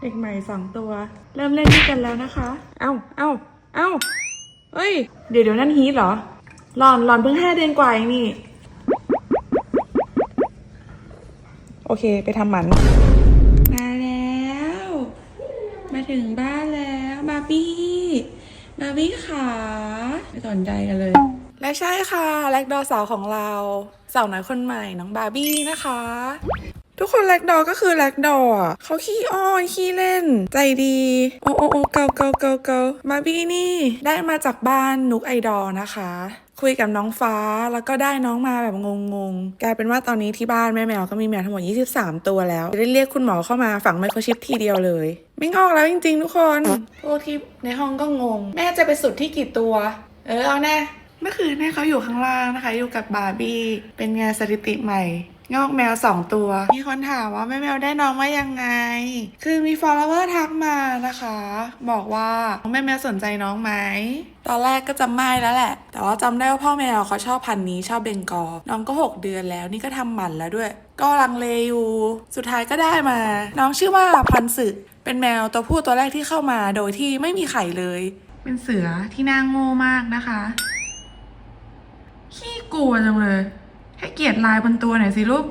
เด็กใหม่สองตัว เริ่มเล่นด้วยกันแล้วนะคะ เอ้า เอ้า เอ้าเฮ้ย เดี๋ยวเดี๋ยวนั่นฮีทเหรอหลอนหลอนเพิ่งห้าเดือนกว่าเองนี่ โอเค ไปทำหมัน มาแล้ว มาถึงบ้านแล้วบาร์บี้บาร์บี้ขาไม่สนใจกันเลย และใช่ค่ะ แลกดอสาวของเรา สาวน้อยคนใหม่น้องบาร์บี้นะคะ ทุกคนแลกดอก็คือแลกดออะเขาขี้อ้อนขี้เล่น ใจดี โอ้โอ้โอ้เกาเกาเกาเกาบาร์บี้นี่ ได้มาจากบ้านนุกไอดอนะคะ คุยกับน้องฟ้าแล้วก็ได้น้องมาแบบงงๆ กลายเป็นว่าตอนนี้ที่บ้านแม่แมวก็มีแมวทั้งหมด 23 ตัวแล้วจะได้เรียกคุณหมอเข้ามาฝังไมโครชิปทีเดียวเลยไม่งอกแล้วจริงๆ ทุกคนพวกที่ในห้องก็งง แม่จะไปสุดที่กี่ตัว เออเอาแน่เมื่อคืนแม่เขาอยู่ข้างล่างนะคะ อยู่กับบาร์บี้เป็นไงสถิติใหม่ งอกแมวสองตัว มีคนถามว่าแม่แมวได้น้องมายังไง คือมี follower ทักมานะคะ บอกว่าแม่แมวสนใจน้องไหม ตอนแรกก็จำไม่แล้วแหละ แต่ว่าจำได้ว่าพ่อแมวเขาชอบพันธุ์นี้ชอบเบงกอลน้องก็ 6 เดือนแล้วนี่ก็ทำหมันแล้วด้วย ก็ลังเลอยู่ สุดท้ายก็ได้มา น้องชื่อว่าพันสึเป็นแมวตัวผู้ตัวแรกที่เข้ามาโดยที่ไม่มีไข่เลย เป็นเสือที่น่าโง่มากนะคะ ขี้กลัวจังเลย ให้เกียรติลายบนตัวหน่อยสิลูก